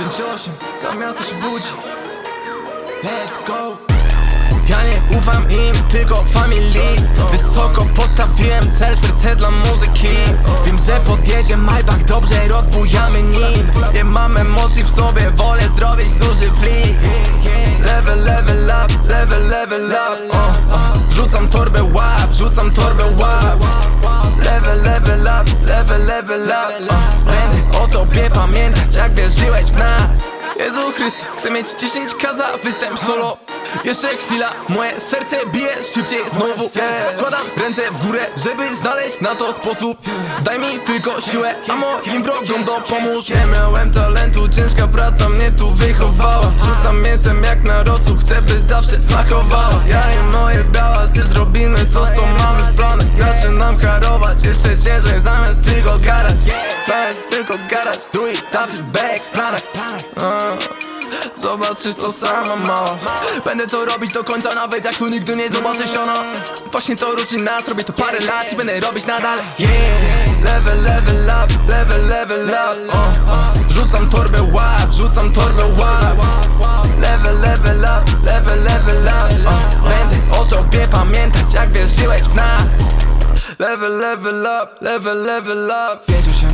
8 Całe miasto się budzi? Let's go. Ja nie ufam im, tylko familii Wysoko postawiłem cel, serce dla muzyki. Wiem, że podjedzie Maybach, dobrze rozbujamy nim. Nie mam emocji w sobie, wolę zrobić duży flik Level, level up, level, level up uh. Rzucam torbę łap, rzucam torbę łap. Level, level up, level, level up uh. Tobie pamiętać, jak wierzyłeś w nas. Jezu Chryste, chcę mieć 10 kaza, występ solo. Jeszcze chwila, moje serce bije szybciej znowu yeah. Wkładam ręce w górę, żeby znaleźć na to sposób. Daj mi tylko siłę, a moim wrogom dopomóż. Nie miałem talentu, ciężka praca mnie tu wychowała. Rzucam mięsem jak na rosół, chcę by zawsze smakowała. Ja i moje białasy zrobimy sos, to mamy w planach. Zaczynam harować, jeszcze ciężej zamiast Zamiast tylko garać, tu i taffy back planach. Zobaczysz to sama mała Będę to robić do końca nawet jak tu nigdy nie zobaczysz ona Właśnie to różni nas, robię to parę lat i będę robić nadal. Yeah. Level, level up, level, level up. Uh. Rzucam torbę łap, rzucam torbę łap. Level, level up, level, level up. Uh. Będę o tobie pamiętać jak wierzyłeś w nas. Level, level up, level, level up. 5, 8